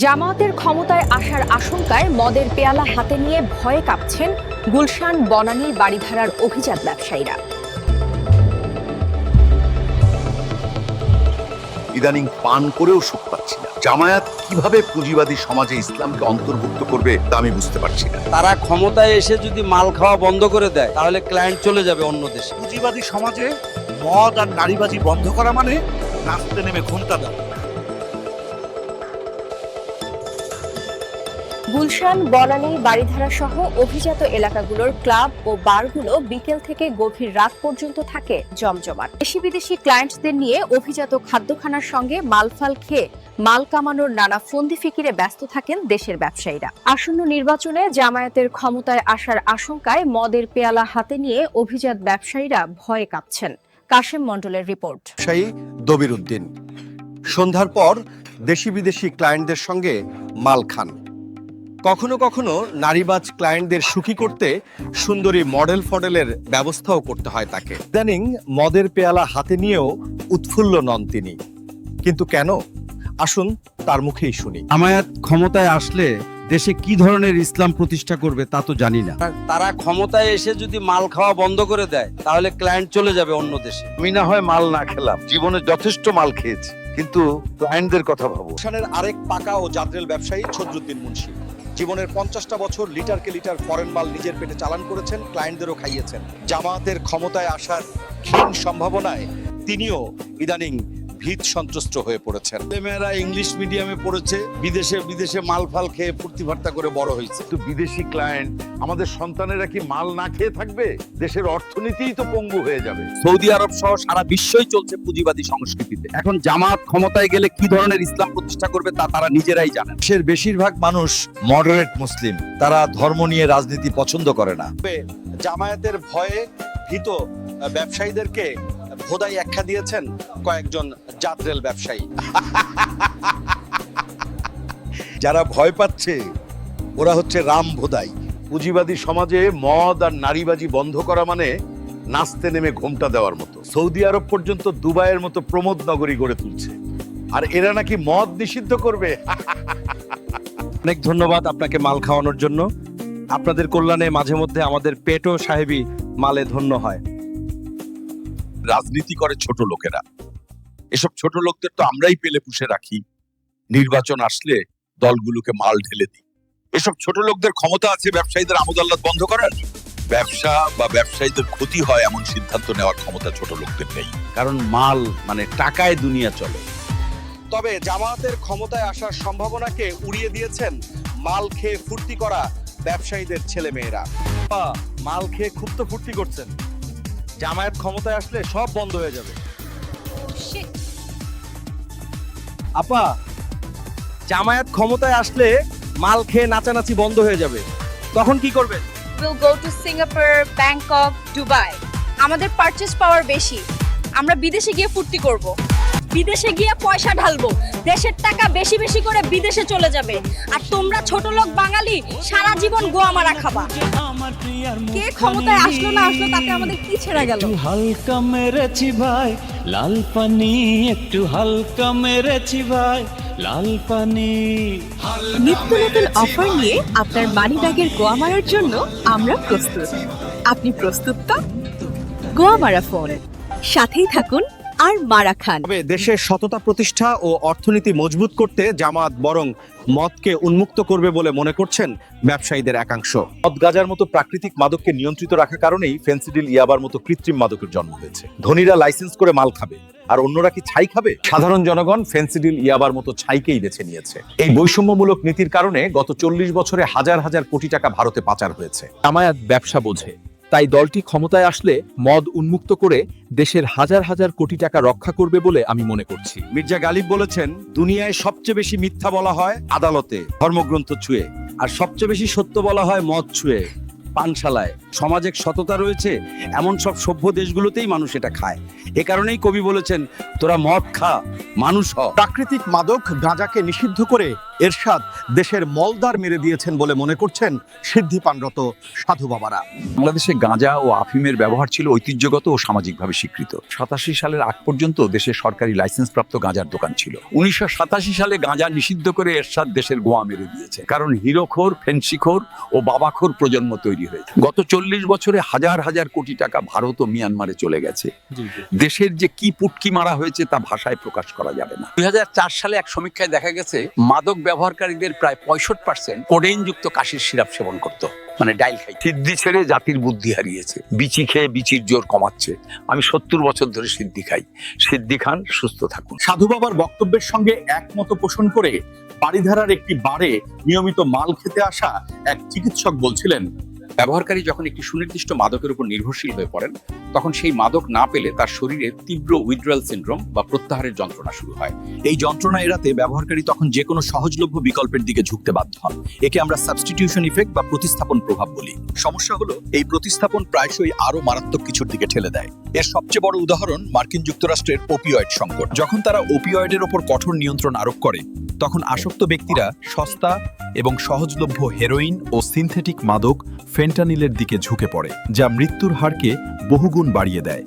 জামায়াতের ক্ষমতায় আসার আশঙ্কায় মদের পেয়ালা হাতে নিয়ে ভয়ে কাঁপছেন গুলশান বনানীর বাড়িধারার অভিজাত ব্যবসায়ীরা। ইদানিং পান করেও সুখ পাচ্ছি না। জামায়াত কীভাবে পুঁজিবাদী সমাজে ইসলামকে অন্তর্ভুক্ত করবে তা আমি বুঝতে পারছি না। তারা ক্ষমতায় এসে যদি মাল খাওয়া বন্ধ করে দেয় তাহলে ক্লায়েন্ট চলে যাবে অন্য দেশে। পুঁজিবাদী সমাজে মদ আর নারীবাজি বন্ধ করা মানে নাচতে নেমে ঘুমটা দেওয়া। গুলশান, বনানী বাড়িধারা সহ অভিজাত এলাকাগুলোর ক্লাব ও বারগুলো বিকেল থেকে গভীর রাত পর্যন্ত থাকে জমজমাট। দেশি বিদেশি ক্লায়েন্টদের নিয়ে অভিজাত খাদ্যখানার সঙ্গে মালফাল খেয়ে মাল কামানোর নানা ফন্দি ফিকিরে ব্যস্ত থাকেন দেশের ব্যবসায়ীরা। আসন্ন নির্বাচনে জামায়াতের ক্ষমতায় আসার আশঙ্কায় মদের পেয়ালা হাতে নিয়ে অভিজাত ব্যবসায়ীরা ভয়ে কাঁপছেন। কাশেম মণ্ডলের রিপোর্ট। ব্যবসায়ী দবির উদ্দিন। সন্ধ্যার পর দেশি বিদেশি ক্লায়েন্টদের সঙ্গে মাল খান। কখনো কখনো নারীবাজ ক্লায়েন্টদের সুখী করতে সুন্দরী মডেল ফডেলের ব্যবস্থাও করতে হয় তাকে। ইদানিং মদের পেয়ালা হাতে নিয়েও উৎফুল্ল নন তিনি। কিন্তু কেন? আসুন তার মুখেই শুনি। জামায়াত ক্ষমতায় আসলে দেশে কি ধরনের ইসলাম প্রতিষ্ঠা করবে তা তো জানি না। তারা ক্ষমতায় এসে যদি মাল খাওয়া বন্ধ করে দেয় তাহলে ক্লায়েন্ট চলে যাবে অন্য দেশে। আমি না হয় মাল না খেলাম জীবনে যথেষ্ট মাল খেয়েছি। কিন্তু ক্লায়েন্টদের কথা ভাবো। আরেক পাকা ও জাদ্রেল ব্যবসায়ী ছদ্রুদ্দিন মুন্সি। জীবনের পঞ্চাশটা বছর লিটারকে লিটার ফরেন মাল নিজের পেটে চালান করেছেন ক্লায়েন্টদেরও খাইয়েছেন। জামাতের ক্ষমতায় আসার ক্ষীণ সম্ভাবনায় তিনিও ইদানিং ভীত সন্ত্রস্ত হয়ে পড়েছেন। ছেলেমেয়েরা ইংলিশ মিডিয়ামে পড়েছে বিদেশে বিদেশে মাল ফাল খেয়ে ফুর্তি ফার্তা করে বড় হয়েছে। তো বিদেশি ক্লায়েন্ট আমাদের সন্তানেরা কি মাল না খেয়ে থাকবে? দেশের অর্থনীতিই তো পঙ্গু হয়ে যাবে। সৌদি আরব সহ সারা বিশ্বই চলছে পুঁজিবাদী সংস্কৃতিতে। এখন জামাত ক্ষমতায় গেলে কি ধরনের ইসলাম প্রতিষ্ঠা করবে তা তারা নিজেরাই জানেন। দেশের বেশিরভাগ মানুষ মডারেট মুসলিম তারা ধর্ম নিয়ে রাজনীতি পছন্দ করে না। জামায়াতের ভয়ে ভীত ব্যবসায়ীদেরকে ভোদাই আখ্যা দিয়েছেন কয়েকজন জাদ্রেল ব্যবসায়ী। যারা ভয় পাচ্ছে, ওরা হচ্ছে রাম ভোদাই। পুঁজিবাদী সমাজে মদ আর নারীবাজি বন্ধ করা মানে নাচতে নেমে ঘোমটা দেওয়ার মতো। সৌদি আরব পর্যন্ত দুবাইয়ের মতো প্রমোদ নগরী গড়ে তুলছে। আর এরা নাকি মদ নিষিদ্ধ করবে। অনেক ধন্যবাদ আপনাকে মাল খাওয়ানোর জন্য। আপনাদের কল্যাণে মাঝে মধ্যে আমাদের পেটও সাহেবী মালে ধন্য হয়। রাজনীতি করে ছোট লোকেরা। এসব ছোট লোকদের তো আমরাই পেলে পুষে রাখি। নির্বাচন আসলে দলগুলোকে মাল ঢেলে দিই। এসব ছোট লোকদের ক্ষমতা আছে ব্যবসায়ীদের আমোদ আহ্লাদ বন্ধ করার? ব্যবসা বা ব্যবসায়ীদের ক্ষতি হয় এমন সিদ্ধান্ত নেওয়ার ক্ষমতা ছোট লোকদের নেই। কারণ মাল মানে টাকায় দুনিয়া চলে। তবে জামায়াতের ক্ষমতায় আসার সম্ভাবনাকে উড়িয়ে দিয়েছেন মাল খেয়ে ফুর্তি করা ব্যবসায়ীদের ছেলেমেয়েরা। মাল খেয়ে খুব তো ফুর্তি করছেন। জামায়াত ক্ষমতায় আসলে সব বন্ধ হয়ে যাবে। আপা জামায়াত ক্ষমতায় আসলে মাল খেয়ে নাচানাচি বন্ধ হয়ে যাবে। তখন কি করবেন? Will go to Singapore Bangkok Dubai আমাদের পারচেজ পাওয়ার বেশি। আমরা বিদেশে গিয়ে ফুর্তি করব। বিদেশে গিয়ে পয়সা ঢালবো। দেশের টাকা বেশি বেশি করে বিদেশে চলে যাবে। আর তোমরা ছোট লোক বাঙালি সারা জীবন গোয়া মারা খাবা। কে ক্ষমতায় আসলো না আসলো তাতে আমাদের কি ছেড়ে গেল? হালকা মেরেছি ভাই লাল পানি একটু হালকা মেরেছি ভাই লাল পানি। নিত্য নতুন অফার নিয়ে আপনার মানি ব্যাগের গোয়া মারার জন্য আমরা প্রস্তুত। আপনি প্রস্তুত তো? গোয়া মারা ফোন। সাথেই থাকুন আর মারা খান। তবে দেশের সততা প্রতিষ্ঠা ও অর্থনীতি মজবুত করতে জামাত বরং মদকে উন্মুক্ত করবে বলে মনে করছেন ব্যবসায়ীদের একাংশ। মদ গাজার মতো প্রাকৃতিক মাদককে নিয়ন্ত্রিত রাখার কারণেই ফেন্সিডিল ইয়াবার মতো কৃত্রিম মাদকের জন্ম হয়েছে। ধনীরা লাইসেন্স করে মাল খাবে, আর অন্যরা কি ছাই খাবে? সাধারণ জনগণ ফেন্সিডিল ইয়াবার মতো ছাইকেই বেছে নিয়েছে। এই বৈষম্যমূলক নীতির কারণে গত চল্লিশ বছরে হাজার হাজার কোটি টাকা ভারতে পাচার হয়েছে। জামায়াত ব্যবসা বোঝে তাই দলটি ক্ষমতায় আসলে মদ উন্মুক্ত করে দেশের হাজার হাজার কোটি টাকা রক্ষা করবে বলে আমি মনে করছি। মির্জা গালিব বলেছেন দুনিয়ায় সবচেয়ে বেশি মিথ্যা বলা হয় আদালতে ধর্মগ্রন্থ ছুঁয়ে। আর সবচেয়ে বেশি সত্য বলা হয় মদ ছুঁয়ে। পানশালায় সমাজে সততা রয়েছে এমন সব সভ্য দেশগুলোতেই মানুষ এটা খায়। এ কারণেই কবি বলেছেন তোরা মদ খা মানুষ হ। প্রাকৃতিক মাদক গাঁজাকে নিষিদ্ধ করে এরশাদ দেশের মলদার মেরে দিয়েছেন বলে মনে করছেন সিদ্ধিপানরত সাধু বাবারা। বাংলাদেশে গাঁজা ও আফিমের ব্যবহার ছিল ঐতিহ্যগত ও সামাজিকভাবে স্বীকৃত। সাতাশি সালের আগ পর্যন্ত দেশে সরকারি লাইসেন্সপ্রাপ্ত গাঁজার দোকান ছিল। উনিশশো সাতাশি সালে গাঁজা নিষিদ্ধ করে এরশাদ দেশের গোয়া মেরে দিয়েছে। কারণ হিরোখোর ফেন্সিখোর ও বাবাখোর প্রজন্ম তৈরি হয়েছে গত চল্লিশ বছরে হাজার হাজার কোটি টাকা ভারত ও মিয়ানমারে চলে গেছে। দেশের যে কি পুটকি মারা হয়েছে তা ভাষায় প্রকাশ করা যাবে না। দুই হাজার চার সালে এক সমীক্ষায় দেখা গেছে মাদক ব্যবহারকারীদের প্রায় পঁয়ষট্টি পার্সেন্ট কোডেন যুক্ত কাশির সিরাপ সেবন করত। মানে ডাইল খাই সিদ্ধি ছেড়ে জাতির বুদ্ধি হারিয়েছে। বিচি খেয়ে বিচির জোর কমাচ্ছে। আমি সত্তর বছর ধরে সিদ্ধি খাই। সিদ্ধি খান, সুস্থ থাকুন। সাধু বাবার বক্তব্যের সঙ্গে একমত পোষণ করে বাড়িধারার একটি বারে নিয়মিত মাল খেতে আসা এক চিকিৎসক বলছিলেন ব্যবহারকারী যখন একটি সুনির্দিষ্ট মাদকের উপর নির্ভরশীল হয়ে পড়েন, তখন সেই মাদক না পেলে তার শরীরে তীব্র উইথড্রয়াল সিনড্রোম বা প্রত্যাহারের যন্ত্রণা শুরু হয়। এই যন্ত্রণা এড়াতে ব্যবহারকারী তখন যে কোনো সহজলভ্য বিকল্পের দিকে ঝুঁকতে বাধ্য হন। একে আমরা সাবস্টিটিউশন ইফেক্ট বা প্রতিস্থাপন প্রভাব বলি। সমস্যা হলো, এই প্রতিস্থাপন প্রায়শই আরও মারাত্মক কিছুর দিকে ঠেলে দেয়। এর সবচেয়ে বড় উদাহরণ মার্কিন যুক্তরাষ্ট্রের ওপিওয়েড সংকট। যখন তারা ওপিওয়েডের ওপর কঠোর নিয়ন্ত্রণ আরোপ করে, তখন আসক্ত ব্যক্তিরা সস্তা এবং সহজলভ্য হেরোইন ও সিনথেটিক মাদক ফেন্টানিলের দিকে ঝুঁকে পড়ে যা মৃত্যুর হারকে বহুগুণ বাড়িয়ে দেয়।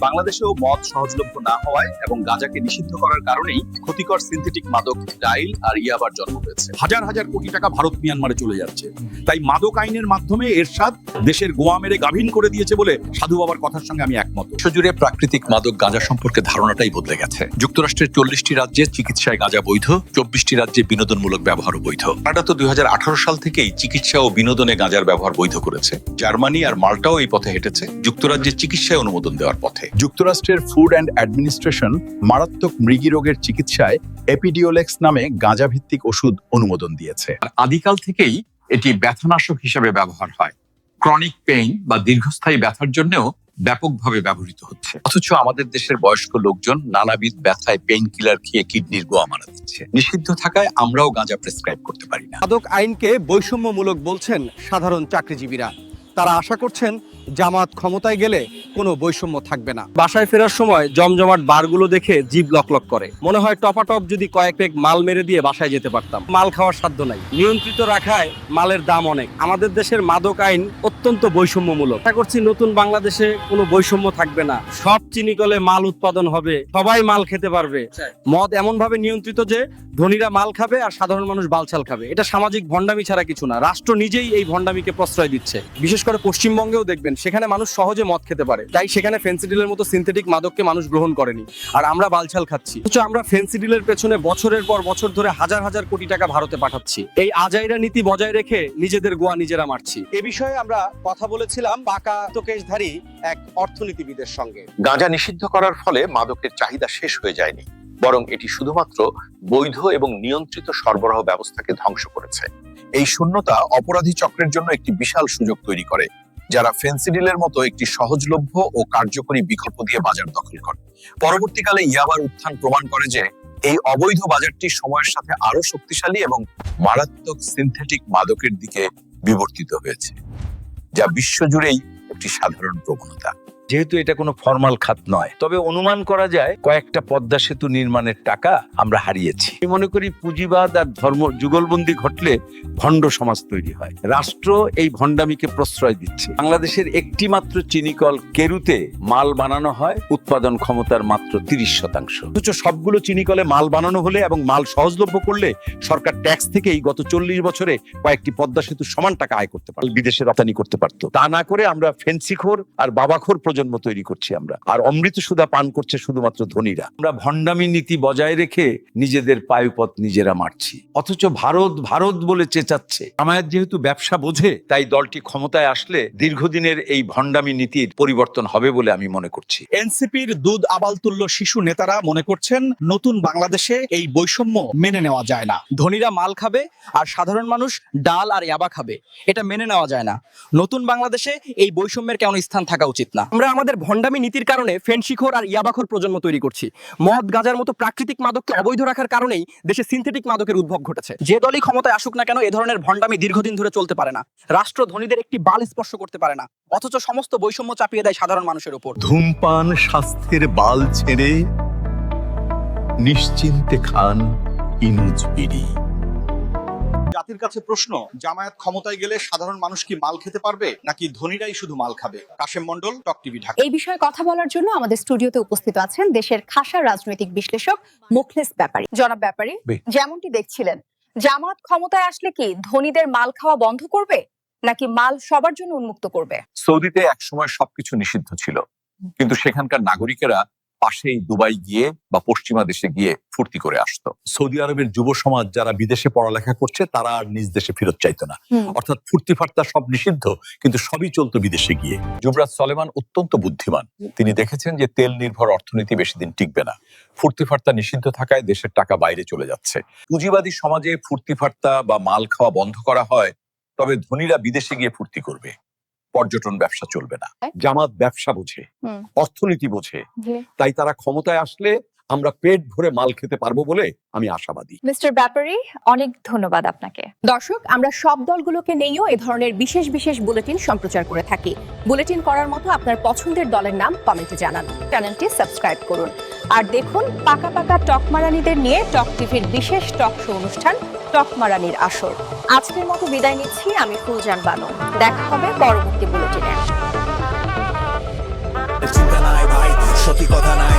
বাংলাদেশেও মদ সহজলভ্য না হওয়ায় এবং গাঁজাকে নিষিদ্ধ করার কারণেই ক্ষতিকর সিনথেটিক মাদক ডাইল আর ইয়াবার জন্ম হয়েছে। হাজার হাজার কোটি টাকা ভারত মিয়ানমারে চলে যাচ্ছে। তাই মাদক আইনের মাধ্যমে এরশাদ দেশের গোয়া মেরে গাভীন করে দিয়েছে বলে সাধু বাবার কথার সঙ্গে আমি একমত। বিশ্বজুড়ে প্রাকৃতিক মাদক গাঁজা সম্পর্কে ধারণাটাই বদলে গেছে। যুক্তরাষ্ট্রের চল্লিশটি রাজ্যে চিকিৎসায় গাঁজা বৈধ চব্বিশটি রাজ্যে বিনোদনমূলক ব্যবহারও বৈধ। কানাডা তো দুই হাজার আঠারো সাল থেকেই চিকিৎসা ও বিনোদনে গাঁজার ব্যবহার বৈধ করেছে। জার্মানি আর মাল্টাও এই পথে হেঁটেছে। যুক্তরাজ্যে চিকিৎসায় অনুমোদন দেওয়ার পথে। যুক্তরাষ্ট্রের ফুড অ্যান্ড অ্যাডমিনিস্ট্রেশন মারাত্মক মৃগী রোগের চিকিৎসায় এপিডিওলেক্স নামে গাঁজা ভিত্তিক ওষুধ অনুমোদন দিয়েছে। আদিকাল থেকেই এটি ব্যথানাশক হিসেবে ব্যবহার হয়। ক্রনিক পেইন বা দীর্ঘস্থায়ী ব্যথার জন্যও ব্যাপকভাবে ব্যবহৃত হচ্ছে। অথচ আমাদের দেশের বয়স্ক লোকজন নানাবিধ ব্যথায় পেইন কিলার খেয়ে কিডনির গোয়া মারা দিচ্ছে নিষিদ্ধ থাকায় আমরাও গাঁজা প্রেসক্রাইব করতে পারি না। মাদক আইনকে বৈষম্যমূলক বলছেন সাধারণ চাকরিজীবীরা। তারা আশা করছেন জামাত ক্ষমতায় গেলে কোনো বৈষম্য থাকবে না। বাসায় ফেরার সময় জমজমাট বারগুলো দেখে জিভ লকলক করে। মনে হয় টপাটপ যদি কয়েক পেক মাল মেরে দিয়ে বাসায় যেতে পারতাম। মাল খাওয়ার সাধ্য নাই। নিয়ন্ত্রিত রাখায় মালের দাম অনেক। আমাদের দেশের মাদক আইন অত্যন্ত বৈষম্যমূলক। আশা করছি নতুন বাংলাদেশে কোনো বৈষম্য থাকবে না। সব চিনিকলে মাল উৎপাদন হবে। সবাই মাল খেতে পারবে। মদ এমন ভাবে নিয়ন্ত্রিত যে ধনীরা মাল খাবে আর সাধারণ মানুষ বালছাল খাবে। এটা সামাজিক ভণ্ডামি ছাড়া কিছু না। রাষ্ট্র নিজেই এই ভণ্ডামিকে প্রশ্রয় দিচ্ছে। বিশেষ করে পশ্চিমবঙ্গেও দেখবেন সেখানে মানুষ সহজে মদ খেতে পারে। তাই সেখানে ফেন্সিডিলের মতো সিনথেটিক মাদককে মানুষ গ্রহণ করেনি। আর আমরা বালছাল খাচ্ছি। অথচ আমরা ফেন্সিডিলের পেছনে বছরের পর বছর ধরে হাজার হাজার কোটি টাকা ভারতে পাঠাচ্ছি। এই আজাইরা নীতি বজায় রেখে নিজেদের গোয়া নিজেরা মারছি। এ বিষয়ে আমরা কথা বলেছিলাম পাকা তোকেশধারী এক অর্থনীতিবিদের সঙ্গে। গাঁজা নিষিদ্ধ করার ফলে মাদকের চাহিদা শেষ হয়ে যায়নি। বরং এটি শুধুমাত্র বৈধ এবং নিয়ন্ত্রিত সরবরাহ ব্যবস্থাকে ধ্বংস করেছে। এই শূন্যতা অপরাধী চক্রের জন্য একটি বিশাল সুযোগ তৈরি করে। যারা ফেন্সিডিলের মতো একটি সহজলভ্য ও কার্যকরী বিকল্প দিয়ে বাজার দখল করে। পরবর্তীকালে ইয়াবার উত্থান প্রমাণ করে যে এই অবৈধ বাজারটি সময়ের সাথে আরও শক্তিশালী এবং মারাত্মক সিনথেটিক মাদকের দিকে বিবর্তিত হয়েছে, যা বিশ্বজুড়েই একটি সাধারণ প্রবণতা। যেহেতু এটা কোনো ফর্মাল খাত নয়। তবে অনুমান করা যায় কয়েকটা পদ্মা সেতু নির্মাণের টাকা আমরা হারিয়েছি। আমি মনে করি পুঁজিবাদ আর ধর্ম যুগলবন্দি ঘটলে ভণ্ড সমাজ তৈরি হয়। রাষ্ট্র এই ভণ্ডামিকে প্রশ্রয় দিচ্ছে। বাংলাদেশের একটি মাত্র চিনিকল কেরুতে মাল বানানো হয়, উৎপাদন ক্ষমতার মাত্র তিরিশ শতাংশ। অথচ সবগুলো চিনিকলে মাল বানানো হলে এবং মাল সহজলভ্য করলে সরকার ট্যাক্স থেকেই গত চল্লিশ বছরে কয়েকটি পদ্মা সেতুর সমান টাকা আয় করতে পারত। বিদেশে রপ্তানি করতে পারতো। তা না করে আমরা ফেন্সিখোর আর বাবাখোর প্রজন্ম তৈরি করছি আমরা। আর অমৃত সুধা পান করছে শুধুমাত্র ধনীরা। আমরা ভণ্ডামি নীতি বজায় রেখে নিজেদের পায়ুপথ নিজেরা মারছি। অথচ ভারত ভারত বলে চেঁচাচ্ছে। আমাদের যেহেতু ব্যবসা বোঝে, তাই দলটি ক্ষমতায় আসলে দীর্ঘদিনের এই ভণ্ডামি নীতির পরিবর্তন হবে বলে আমি মনে করছি। এনসিপির দুধ আবালতুল্য শিশু নেতারা মনে করছেন, নতুন বাংলাদেশে এই বৈষম্য মেনে নেওয়া যায় না। ধনীরা মাল খাবে আর সাধারণ মানুষ ডাল আর ইয়াবা খাবে। এটা মেনে নেওয়া যায় না। নতুন বাংলাদেশে এই বৈষম্যের কেন স্থান থাকা উচিত না? আমরা আমাদের ভণ্ডামি নীতির কারণে ফেনশিখোর আর ইয়াবাখোর প্রজন্ম তৈরি করছি। মদ, গাঁজার মতো প্রাকৃতিক মাদককে অবৈধ রাখার কারণেই দেশে সিনথেটিক মাদকের উদ্ভব ঘটেছে। যে দলই ক্ষমতায় আসুক না কেন এ ধরনের ভণ্ডামি দীর্ঘদিন ধরে চলতে পারে না। রাষ্ট্র ধনীদের একটি বাল স্পর্শ করতে পারে না। অথচ সমস্ত বৈষম্য চাপিয়ে দেয় সাধারণ মানুষের উপর ধূমপান স্বাস্থ্যের বাল ছেড়ে নিশ্চিন্তে খান ইনুজ বিড়ি। জাতির কাছে প্রশ্ন জামায়াত ক্ষমতায় গেলে সাধারণ মানুষ কি মাল খেতে পারবে নাকি ধনীরাই শুধু মাল খাবে? Kashem Mondal talk TV Dhaka. এই বিষয়ে কথা বলার জন্য আমাদের স্টুডিওতে উপস্থিত আছেন দেশের খাসা রাজনৈতিক বিশ্লেষক মুখলেস ব্যাপারী। জনাব ব্যাপারী যেমনটি দেখছিলেন জামাত ক্ষমতায় আসলে কি ধনীদের মাল খাওয়া বন্ধ করবে নাকি মাল সবার জন্য উন্মুক্ত করবে? সৌদিতে একসময় সবকিছু নিষিদ্ধ ছিল। কিন্তু সেখানকার নাগরিকেরা পাশেই দুবাই গিয়ে বা পশ্চিমা দেশে গিয়ে ফুর্তি করে আসতো। সৌদি আরবের যুব সমাজ যারা বিদেশে পড়ালেখা করছে তারা আর নিজ দেশে ফেরত চাইতো না। অর্থাৎ ফুর্তি ফার্তা সব নিষিদ্ধ কিন্তু সবই চলতো বিদেশে গিয়ে। যুবরাজ সলেমান অত্যন্ত বুদ্ধিমান। তিনি দেখেছেন যে তেল নির্ভর অর্থনীতি বেশি দিন টিকবে না। ফুর্তি ফার্তা নিষিদ্ধ থাকায় দেশের টাকা বাইরে চলে যাচ্ছে। পুঁজিবাদী সমাজে ফুর্তি ফার্তা বা মাল খাওয়া বন্ধ করা হয় তবে ধনীরা বিদেশে গিয়ে ফুর্তি করবে। পর্যটন ব্যবসা চলবে না। জামাত ব্যবসা বোঝে অর্থনীতি বোঝে। তাই তারা ক্ষমতায় আসলে আমরা পেট ভরে মাল খেতে পারব বলে আমি আশাবাদী। মিস্টার ব্যাপারী অনেক ধন্যবাদ আপনাকে। দর্শক আমরা সব দলগুলোকে নিয়েও এ ধরনের বিশেষ বিশেষ বুলেটিন সম্প্রচার করে থাকি। বুলেটিন করার মতো আপনার পছন্দের দলের নাম কমেন্টে জানান। চ্যানেলটি সাবস্ক্রাইব করুন। আর দেখুন পাকা পাকা টক মারানিদের নিয়ে টক টিভির বিশেষ টক শো অনুষ্ঠান টক মারানির আসর। আজকের মতো বিদায় নিচ্ছি আমি ফুলজান বানু। দেখা হবে পরবর্তী বুলেটিনে। চিন্তা নাই ভাই সত্যি কথা নাই।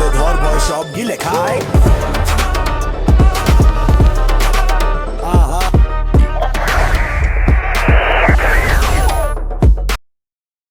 তুলে ধর ভয় সব গিলে খায়।